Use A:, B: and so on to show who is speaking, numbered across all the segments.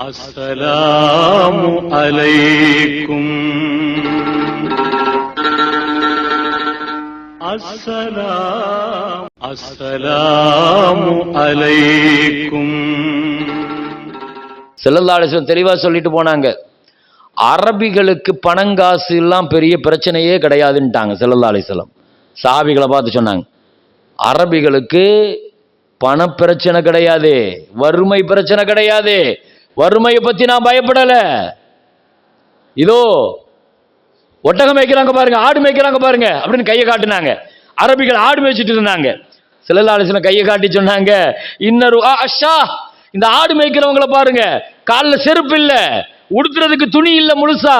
A: السلام عليكم السلام السلام عليكم
B: செல்லல்லாடேஸ்வரன் தெளிவா சொல்லிட்டு போனாங்க அரபிகளுக்கு பணங்காசு எல்லாம் பெரிய பிரச்சனையே கிடையாதுன்ட்டாங்க செல்லல்லாடேஸ்வரம் சாபிகளை பார்த்து சொன்னாங்க அரபிகளுக்கு பண பிரச்சனை கிடையாது வறுமை பிரச்சனை கிடையாது வறுமையை பத்தி நான் பயப்படல. இதோ ஒட்டகம் மேய்க்கிறாங்க பாருங்க ஆடு மேய்க்கிறாங்க பாருங்க அப்படின்னு கையை காட்டினாங்க. அரபிகள் ஆடு மேய்ச்சிட்டு இருந்தாங்க. சிலலாலோசனை கையை காட்டி சொன்னாங்க இன்னொரு அஷா இந்த ஆடு மேய்க்கிறவங்கள பாருங்க காலில் செருப்பு இல்லை உடுத்துறதுக்கு துணி இல்லை முழுசா.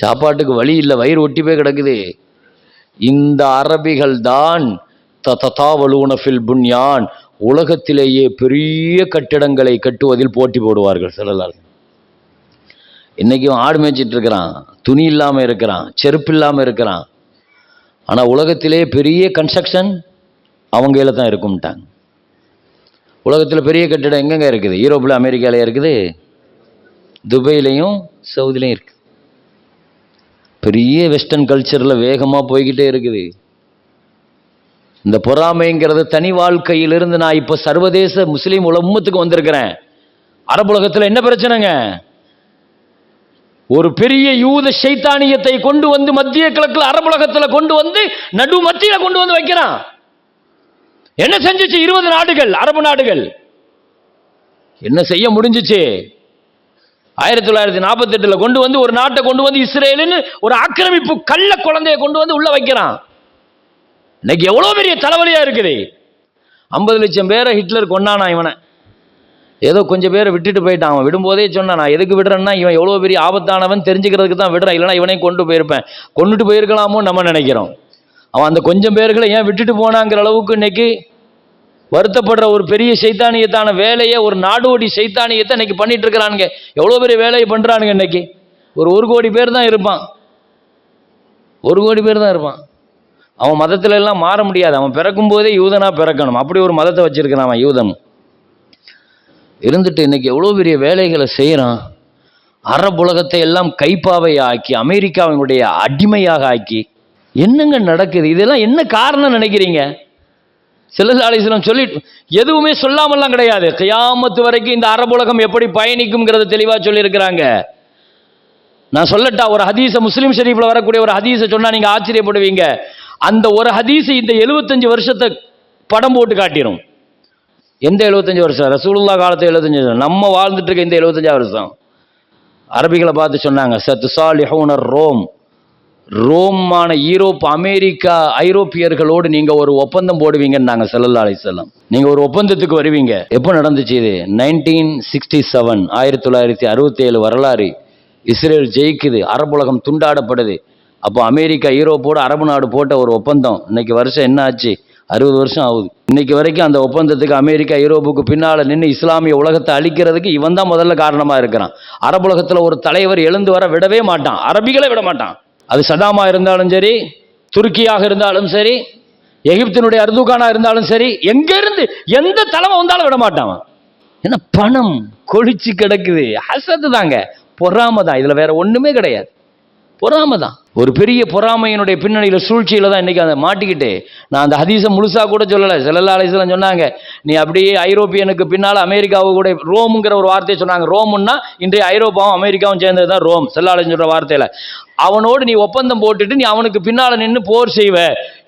B: சாப்பாட்டுக்கு வழி இல்லை வயிறு ஒட்டி போய் கிடக்குது. இந்த அரபிகள் தான் ததாவலூன ஃபில் புன்யான் உலகத்திலேயே பெரிய கட்டிடங்களை கட்டுவதில் போட்டி போடுவார்கள் சிலர். இன்றைக்கும் ஆடு மேய்ச்சிட்டு இருக்கிறான் துணி இல்லாமல் இருக்கிறான் செருப்பு இல்லாமல் இருக்கிறான். ஆனால் உலகத்திலேயே பெரிய கன்ஸ்ட்ரக்ஷன் அவங்க கையில் தான் இருக்கும்ட்டாங்க. உலகத்தில் பெரிய கட்டிடம் எங்கெங்க இருக்குது? யூரோப்பில் அமெரிக்காவிலேயே இருக்குது. துபையிலையும் சவுதிலையும் இருக்குது பெரிய வெஸ்டர்ன் கல்ச்சரில் வேகமாக போய்கிட்டே இருக்குது. இந்த பொறாமைங்கிறது தனி வாழ்க்கையிலிருந்து நான் இப்போ சர்வதேச முஸ்லீம் உலகத்துக்கு வந்திருக்கிறேன். அரபுலகத்தில் என்ன பிரச்சனைங்க? ஒரு பெரிய யூத சைத்தானியத்தை கொண்டு வந்து மத்திய கிழக்கில் அரபுலகத்தில் கொண்டு வந்து நடு மத்தியில் கொண்டு வந்து வைக்கிறான். என்ன செஞ்சுச்சு? இருபது நாடுகள் அரபு நாடுகள். என்ன செய்ய முடிஞ்சிச்சு? ஆயிரத்தி தொள்ளாயிரத்தி நாற்பத்தி எட்டுல கொண்டு வந்து ஒரு நாட்டை கொண்டு வந்து இஸ்ரேலுன்னு ஒரு ஆக்கிரமிப்பு கள்ள குழந்தைய கொண்டு வந்து உள்ள வைக்கிறான். இன்னைக்கு எவ்வளோ பெரிய தலைவலியாக இருக்குது? ஐம்பது லட்சம் பேரை ஹிட்லர் கொண்டானா இவனை? ஏதோ கொஞ்சம் பேரை விட்டுட்டு போயிட்டான். அவன் விடும்போதே சொன்னான் நான் எதுக்கு விடுறேன்னா இவன் எவ்வளோ பெரிய ஆபத்தானவன் தெரிஞ்சுக்கிறதுக்கு தான் விடுறான் இல்லைனா இவனையும் கொண்டு போயிருப்பேன். கொண்டுட்டு போயிருக்கலாமோ நம்ம நினைக்கிறோம். அவன் அந்த கொஞ்சம் பேர்களை ஏன் விட்டுட்டு போனாங்கிற அளவுக்கு இன்னைக்கு வருத்தப்படுற ஒரு பெரிய சைத்தானியத்தான வேலையை ஒரு நாடோடி சைத்தானியத்தை இன்னைக்கு பண்ணிட்டு இருக்கிறானுங்க. எவ்வளோ பெரிய வேலையை பண்ணுறானுங்க இன்னைக்கு? ஒரு ஒரு கோடி பேர் தான் இருப்பான். ஒரு கோடி பேர் தான் இருப்பான். அவன் மதத்துல எல்லாம் மாற முடியாது. அவன் பிறக்கும் போதே யூதனா பிறக்கணும். அப்படி ஒரு மதத்தை வச்சிருக்கிறான் அவன் யூதன். இருந்துட்டு இன்னைக்கு எவ்வளோ பெரிய வேலைகளை செய்கிறான் அரபுலகத்தை எல்லாம் கைப்பாவை ஆக்கி அமெரிக்காவினுடைய அடிமையாக ஆக்கி என்னங்க நடக்குது? இதெல்லாம் என்ன காரணம் நினைக்கிறீங்க? செல்லதாலிஸ்லம் சொல்லி எதுவுமே சொல்லாமல்லாம் கிடையாது. கியாமத்து வரைக்கும் இந்த அரபுலகம் எப்படி பயணிக்கும்ங்கிறத தெளிவாக சொல்லியிருக்கிறாங்க. நான் சொல்லட்டா ஒரு ஹதீஸை முஸ்லீம் ஷெரீஃபில் வரக்கூடிய ஒரு ஹதீஸை சொன்னால் நீங்கள் ஆச்சரியப்படுவீங்க. அந்த ஒரு ஹதீஸ் இந்த எழுபத்தஞ்சு வருஷத்தை படம் போட்டு காட்டிடும் எந்த எழுபத்தஞ்சு வருஷம்? ரசூலுல்லா காலத்து எழுபத்தஞ்சு வருஷம். நம்ம வாழ்ந்துட்டு இருக்க இந்த எழுபத்தஞ்சா வருஷம். அரபிகளை பார்த்து சொன்னாங்க சத்து சாலிஹூனர் ரோம். ரோமான ஈரோப் அமெரிக்கா ஐரோப்பியர்களோடு நீங்கள் ஒரு ஒப்பந்தம் போடுவீங்கன்னு நாங்கள் செல்லல்லா அலிசல்லாம் நீங்கள் ஒரு ஒப்பந்தத்துக்கு வருவீங்க. எப்போ நடந்துச்சு இது? நைன்டீன் சிக்ஸ்டி செவன் ஆயிரத்தி தொள்ளாயிரத்தி அறுபத்தி ஏழு வரலாறு. இஸ்ரேல் ஜெயிக்குது அரபுலகம் துண்டாடப்படுது. அப்போ அமெரிக்கா ஈரோப்போடு அரபு நாடு போட்ட ஒரு ஒப்பந்தம். இன்னைக்கு வருஷம் என்ன ஆச்சு? அறுபது வருஷம் ஆகுது. இன்னைக்கு வரைக்கும் அந்த ஒப்பந்தத்துக்கு அமெரிக்கா யூரோப்புக்கு பின்னால் நின்று இஸ்லாமிய உலகத்தை அழிக்கிறதுக்கு இவன் தான் முதல்ல காரணமாக இருக்கிறான். அரபுலகத்துல ஒரு தலைவர் எழுந்து வர விடவே மாட்டான். அரபிகளை விட மாட்டான். அது சதாமா இருந்தாலும் சரி துருக்கியாக இருந்தாலும் சரி எகிப்தினுடைய அர்துகானா இருந்தாலும் சரி எங்கேருந்து எந்த தலைமை வந்தாலும் விட மாட்டான் ஏன்னா பணம் கொழிச்சு கிடக்குது. அசத்து தாங்க. பொறாம தான். இதில் வேற ஒன்றுமே கிடையாது. பொறாமை தான். ஒரு பெரிய பொறாமையினுடைய பின்னணியில் சூழ்ச்சியில் தான் இன்னைக்கு அதை மாட்டிக்கிட்டு நான் அந்த ஹதீஸை முழுசாக கூட சொல்லலை. செல்லல்லா அலிஸ்லாம் சொன்னாங்க நீ அப்படியே ஐரோப்பியனுக்கு பின்னால் அமெரிக்காவு கூட ரோமுங்கிற ஒரு வார்த்தையை சொன்னாங்க. ரோம்னா இன்றைய ஐரோப்பாவும் அமெரிக்காவும் சேர்ந்தது தான் ரோம். செல்லாலின்னு சொல்கிற வார்த்தையில் அவனோடு நீ ஒப்பந்தம் போட்டுட்டு நீ அவனுக்கு பின்னால் நின்று போர் செய்வ.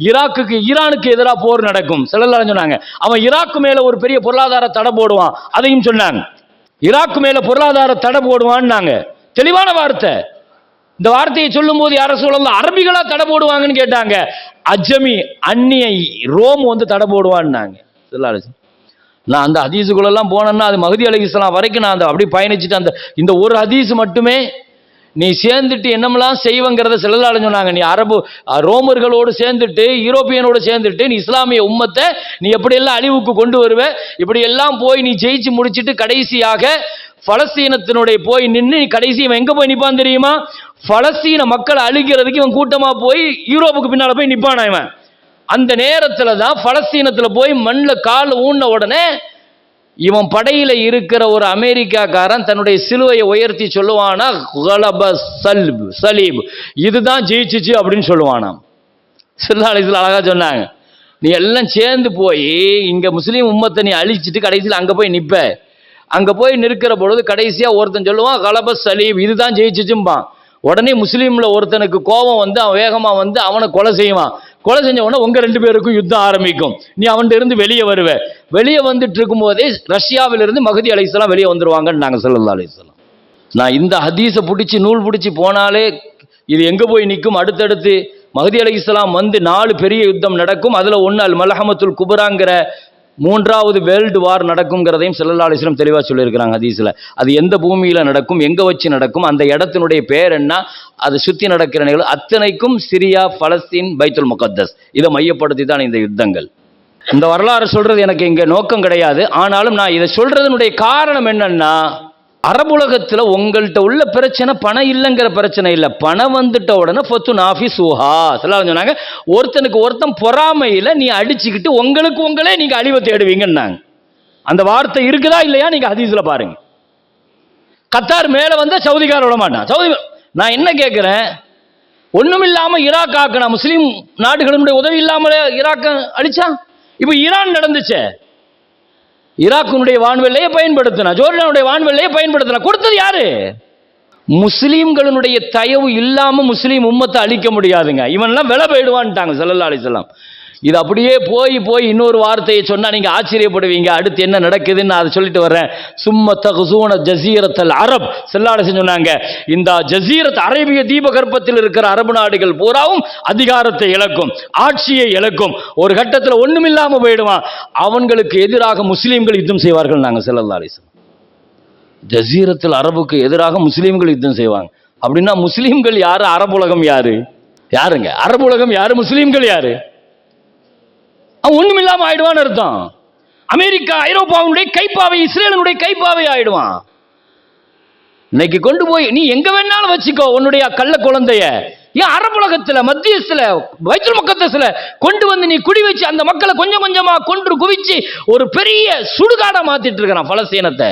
B: ஈராக்குக்கு ஈரானுக்கு எதிராக போர் நடக்கும். செல்லல்லான்னு சொன்னாங்க. அவன் ஈராக்கு மேலே ஒரு பெரிய பொருளாதார தடை போடுவான். அதையும் சொன்னாங்க. ஈராக்கு மேலே பொருளாதார தடை போடுவான்னாங்க. தெளிவான வார்த்தை. இந்த வார்த்தையை சொல்லும் போது யார சொல்லலாம் அரபிகளா தடை போடுவாங்கன்னு கேட்டாங்க. அஜமி அந்நிய ரோம் வந்து தடை போடுவான்னாங்க. சொல்லாரு நான் அந்த ஹதீஸுக்குள்ளெல்லாம் போனேன்னா அது மகதி அலி இஸ்லாம் வரைக்கும் நான் அந்த அப்படியே பயணிச்சுட்டு அந்த இந்த ஒரு ஹதீஸ் மட்டுமே நீ சேர்ந்துட்டு என்னமெல்லாம் செய்வங்கிறத செல்லலாளு சொன்னாங்க. நீ அரபு ரோமர்களோடு சேர்ந்துட்டு யூரோப்பியனோடு சேர்ந்துட்டு நீ இஸ்லாமிய உம்மத்தை நீ எப்படியெல்லாம் அழிவுக்கு கொண்டு வருவ இப்படியெல்லாம் போய் நீ ஜெயிச்சு முடிச்சுட்டு கடைசியாக பலஸ்தீனத்தினுடைய போய் நின்று நீ கடைசி இவன் எங்கே போய் நிற்பான் தெரியுமா? பலஸ்தீன மக்களை அழிக்கிறதுக்கு இவன் கூட்டமாக போய் யூரோப்புக்கு பின்னால் போய் நிற்பானா இவன்? அந்த நேரத்தில் தான் பலஸ்தீனத்தில் போய் மண்ணில் கால் ஊன்ன உடனே இவன் படையில் இருக்கிற ஒரு அமெரிக்காக்காரன் தன்னுடைய சிலுவையை உயர்த்தி சொல்லுவானா சல்ப் சலீப். இதுதான் ஜெயிச்சிச்சு அப்படின்னு சொல்லுவானாம். சில்லா அலிஸ்ல சொன்னாங்க. நீ எல்லாம் சேர்ந்து போய் இங்கே முஸ்லீம் உம்மத்தை நீ அழிச்சிட்டு கடைசியில் அங்கே போய் நிற்பேன் அங்கே போய் நிற்கிற பொழுது கடைசியாக ஒருத்தன் சொல்லுவான் கலப சலீம். இதுதான் ஜெயிச்சிச்சும்பான். உடனே முஸ்லீமில் ஒருத்தனுக்கு கோபம் வந்து அவன் வேகமாக வந்து அவனை கொலை செய்வான். கொலை செஞ்ச உடனே உங்கள் ரெண்டு பேருக்கும் யுத்தம் ஆரம்பிக்கும். நீ அவன்கிட்ட இருந்து வெளியே வருவ. வெளியே வந்துட்டு இருக்கும்போதே ரஷ்யாவிலிருந்து மகதி அலிஸ்லாம் வெளியே வந்துருவாங்கன்னு நாங்கள் சொல்லலாம் அலிஸ்லாம் நான் இந்த ஹதீஸை பிடிச்சி நூல் பிடிச்சி போனாலே இது எங்கே போய் நிற்கும்? அடுத்தடுத்து மகதி அலி இஸ்லாம் வந்து நாலு பெரிய யுத்தம் நடக்கும். அதில் ஒன்று அல் மலஹமத்துல் குபராங்கிற மூன்றாவது வேர்ல்டு வார் நடக்குங்கிறதையும் செல்லல்லா தெளிவாக சொல்லியிருக்கிறாங்க ஹதீஸில். அது எந்த பூமியில் நடக்கும் எங்கே வச்சு நடக்கும் அந்த இடத்தினுடைய பேர் என்ன அது சுற்றி நடக்கிற நிகழ்வு அத்தனைக்கும் சிரியா பலஸ்தீன் பைத்துல் முகத்தஸ். இதை மையப்படுத்தி தான் இந்த யுத்தங்கள். இந்த வரலாறு சொல்கிறது எனக்கு இங்கே நோக்கம் கிடையாது. ஆனாலும் நான் இதை சொல்கிறதுனுடைய காரணம் என்னன்னா அரபுலகத்தில் உங்கள்கிட்ட உள்ள பிரச்சனை பணம் இல்லைங்கிற பிரச்சனை இல்லை. பணம் வந்துட்ட உடனே ஃபத்து நாஃபி சுஹா. சொல்லாம சொன்னாங்க. ஒருத்தனுக்கு ஒருத்தன் பொறாமையில் நீ அடிச்சுக்கிட்டு உங்களுக்கு உங்களே நீங்கள் அழிவை தேடுவீங்கன்னாங்க. அந்த வார்த்தை இருக்குதா இல்லையா? நீங்கள் ஹதீஸில் பாருங்க. கத்தார் மேலே வந்தால் சவுதிக்கார விட மாட்டான். சவுதி நான் என்ன கேட்குறேன் ஒன்றும் இல்லாமல் ஈராக் ஆக்கினா முஸ்லீம் நாடுகளுடைய உதவி இல்லாமலே ஈராக் அழிச்சா? இப்போ ஈரான் நடந்துச்சே. ஈராக்கினுடைய வான்வெல்லையை பயன்படுத்தினா ஜோர்டானுடைய வான்வெல்லையை பயன்படுத்தினா. கொடுத்தது யாரு? முஸ்லீம்களுடைய தயவு இல்லாம முஸ்லீம் உம்மத்தை அழிக்க முடியாதுங்க. இவன்லாம் விலை போயிடுவான்ட்டாங்க செல்லல்லா அலிசல்லாம் இது அப்படியே போய் போய் இன்னொரு வார்த்தையை சொன்னால் நீங்கள் ஆச்சரியப்படுவீங்க. அடுத்து என்ன நடக்குதுன்னு நான் அதை சொல்லிட்டு வர்றேன். சும்ம தகுசூன ஜசீரத்தல் அரப். செல்லாடசன் சொன்னாங்க இந்த ஜசீரத் அரேபிய தீபகற்பத்தில் இருக்கிற அரபு நாடுகள் பூராவும் அதிகாரத்தை இழக்கும் ஆட்சியை இழக்கும். ஒரு கட்டத்தில் ஒன்றுமில்லாமல் போயிடுவான். அவன்களுக்கு எதிராக முஸ்லீம்கள் யுத்தம் செய்வார்கள் நாங்கள் செல்லல்லா அலிசன் ஜசீரத்தில் அரபுக்கு எதிராக முஸ்லீம்கள் யுத்தம் செய்வாங்க. அப்படின்னா முஸ்லீம்கள் யாரு? அரபுலகம் யாரு? யாருங்க? அரபுலகம் யாரு? முஸ்லீம்கள் யாரு? அவன் ஒண்ணுமில்லாம ஆயிடுவான்னு அர்த்தம். அமெரிக்கா ஐரோப்பாவுடைய கைப்பாவை இஸ்ரேலனுடைய கைப்பாவை ஆயிடுவான். இன்னைக்கு கொண்டு போய் நீ எங்க வேணாலும் வச்சுக்கோ உன்னுடைய கள்ள குழந்தைய. ஏன் அரபுலகத்துல மத்தியஸ்துல வைத்தல் மக்கத்தஸ்ல கொண்டு வந்து நீ குடி வச்சு அந்த மக்களை கொஞ்சம் கொஞ்சமா கொன்று குவிச்சு ஒரு பெரிய சுடுகாடா மாத்திட்டு இருக்கிறான் பலஸ்தீனத்தை.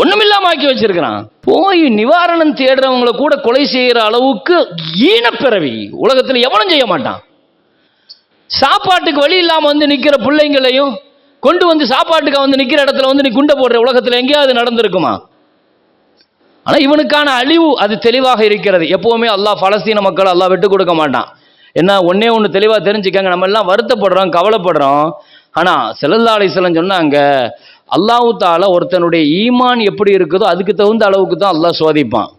B: ஒண்ணுமில்லாம ஆக்கி வச்சிருக்கிறான். போய் நிவாரணம் தேடுறவங்களை கூட கொலை செய்யற அளவுக்கு ஈனப்பிறவி. உலகத்துல எவனும் செய்ய மாட்டான். சாப்பாட்டுக்கு வழி இல்லாமல் வந்து நிற்கிற பிள்ளைங்களையும் கொண்டு வந்து சாப்பாட்டுக்கு வந்து நிற்கிற இடத்துல வந்து நீ குண்டை போடுற உலகத்தில் எங்கேயாவது நடந்திருக்குமா? ஆனால் இவனுக்கான அழிவு அது தெளிவாக இருக்கிறது. எப்போவுமே அல்லாஹ் பலஸ்தீன மக்கள் அல்லாஹ் விட்டு கொடுக்க மாட்டான். என்ன ஒன்னே ஒன்று தெளிவாக தெரிஞ்சுக்கங்க. நம்ம எல்லாம் வருத்தப்படுறோம் கவலைப்படுறோம். ஆனால் செல்லல்லா அலிஸ்லாம் சொன்னாங்க அல்லாஹு தால ஒருத்தனுடைய ஈமான் எப்படி இருக்குதோ அதுக்கு தகுந்த அளவுக்கு தான் அல்லாஹ் சோதிப்பான்.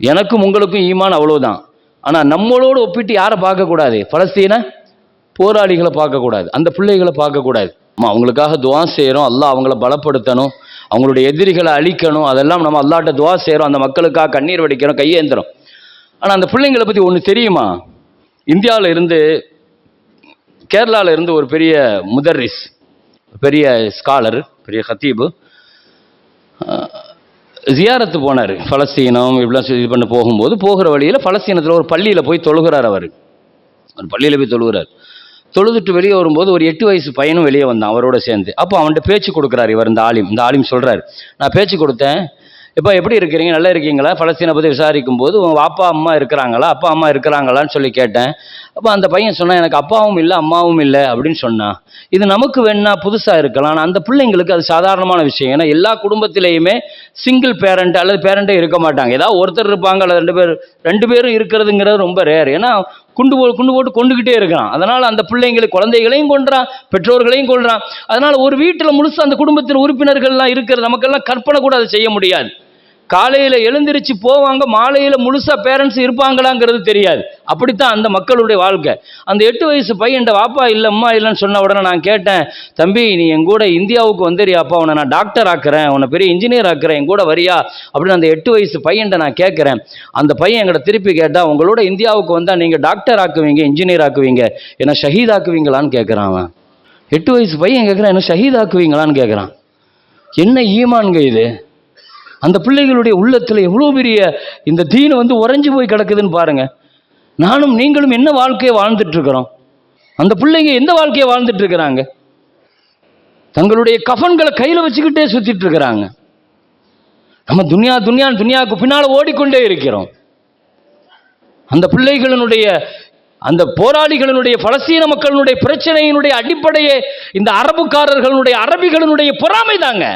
B: எனக்கும் உங்களுக்கும் ஈமான் அவ்வளோதான் ஆனால் நம்மளோடு ஒப்பிட்டு யாரை பார்க்கக்கூடாது? பலஸ்தீனை போராளிகளை பார்க்கக்கூடாது. அந்த பிள்ளைகளை பார்க்கக்கூடாது. அவங்களுக்காக துவா செய்கிறோம் அல்லாஹ் அவங்கள பலப்படுத்தணும். அவங்களுடைய எதிரிகளை அழிக்கணும். அதெல்லாம் நம்ம அல்லாட்ட துவா செய்கிறோம் அந்த மக்களுக்காக கண்ணீர் வடிக்கிறோம் கையேந்திரம் ஆனால் அந்த பிள்ளைங்களை பற்றி ஒன்று தெரியுமா? இந்தியாவில் இருந்து கேரளாவில் இருந்து ஒரு பெரிய முதர்ரிஸ் பெரிய ஸ்காலர் பெரிய ஹத்தீபு ஜியாரத்து போனார். பலஸ்தீனம் இப்படிலாம் இது பண்ண போகும்போது போகிற வழியில் பலஸ்தீனத்தில் ஒரு பள்ளியில் போய் தொழுகிறார் அவர். ஒரு பள்ளியில் போய் தொழுகிறார். தொழுதுட்டு வெளியே வரும்போது ஒரு எட்டு வயசு பையனும் வெளியே வந்தான் அவரோட சேர்ந்து. அப்போ அவன்கிட்ட பேச்சு கொடுக்குறாரு இவர் இந்த ஆலிம் இந்த ஆலிம் சொல்கிறார் நான் பேச்சு கொடுத்தேன். இப்போ எப்படி இருக்கிறீங்க? நல்லா இருக்கீங்களா? பலஸ்தீனை பற்றி விசாரிக்கும் போது உங்கள் அப்பா அம்மா இருக்கிறாங்களா? அப்பா அம்மா இருக்கிறாங்களான்னு சொல்லி கேட்டேன். அப்போ அந்த பையன் சொன்னான் எனக்கு அப்பாவும் இல்லை அம்மாவும் இல்லை அப்படின்னு சொன்னான் இது நமக்கு வேணா புதுசாக இருக்கலாம். ஆனால் அந்த பிள்ளைங்களுக்கு அது சாதாரணமான விஷயம். ஏன்னா எல்லா குடும்பத்திலையுமே சிங்கிள் பேரண்ட் அல்லது பேரண்ட்டே இருக்க மாட்டாங்க. ஏதாவது ஒருத்தர் இருப்பாங்க அல்லது ரெண்டு பேர் ரெண்டு பேரும் இருக்கிறதுங்கிறது ரொம்ப ரேர் ஏன்னா குண்டு போ குண்டு போட்டு கொண்டுகிட்டே இருக்கிறான் அதனால் அந்த பிள்ளைங்களை குழந்தைகளையும் கொள்றான் பெற்றோர்களையும் கொள்றான் அதனால் ஒரு வீட்டில் முழுசாக அந்த குடும்பத்தின் உறுப்பினர்கள்லாம் இருக்கிற நமக்கெல்லாம் கற்பனை கூட அதை செய்ய முடியாது. காலையில் எழுந்திருச்சு போவாங்க மாலையில் முழுசாக பேரண்ட்ஸ் இருப்பாங்களாங்கிறது தெரியாது. அப்படித்தான் அந்த மக்களுடைய வாழ்க்கை. அந்த எட்டு வயசு பையன் வாப்பா இல்லை அம்மா இல்லைன்னு சொன்ன உடனே நான் கேட்டேன் தம்பி நீ என் கூட இந்தியாவுக்கு வந்துறியாப்பா உன்னை நான் டாக்டர் ஆக்குறேன் உன்னை பெரிய இன்ஜினியர் ஆக்குறேன் என் கூட வரியா? அப்படின்னு அந்த எட்டு வயசு பையன்ட்ட நான் கேட்குறேன் அந்த பையன் எங்கிட்ட திருப்பி கேட்டால் உங்களோட இந்தியாவுக்கு வந்தால் நீங்கள் டாக்டர் ஆக்குவீங்க இன்ஜினியர் ஆக்குவீங்க என்ன ஷஹீத் ஆக்குவீங்களான்னு கேட்குறான் அவன். எட்டு வயசு பையன் கேட்குறான் என்ன ஷஹீத் ஆக்குவீங்களான்னு கேட்குறான் என்ன ஈமான்ங்க இது? அந்த பிள்ளைகளுடைய உள்ளத்தில் எவ்வளோ பெரிய இந்த தீன் வந்து உறைஞ்சு போய் கிடக்குதுன்னு பாருங்க. நானும் நீங்களும் என்ன வாழ்க்கையை வாழ்ந்துட்டுருக்குறோம்? அந்த பிள்ளைங்க எந்த வாழ்க்கையை வாழ்ந்துட்டுருக்குறாங்க? தங்களுடைய கஃபன்களை கையில் வச்சுக்கிட்டே சுற்றிட்டு இருக்கிறாங்க நம்ம துனியா துனியா துனியாவுக்கு பின்னால் ஓடிக்கொண்டே இருக்கிறோம். அந்த பிள்ளைகளினுடைய அந்த போராளிகளினுடைய பலஸ்தீன மக்களினுடைய பிரச்சனையினுடைய அடிப்படையே இந்த அரபுக்காரர்களுடைய அரபிகளினுடைய பொறாமை தாங்க.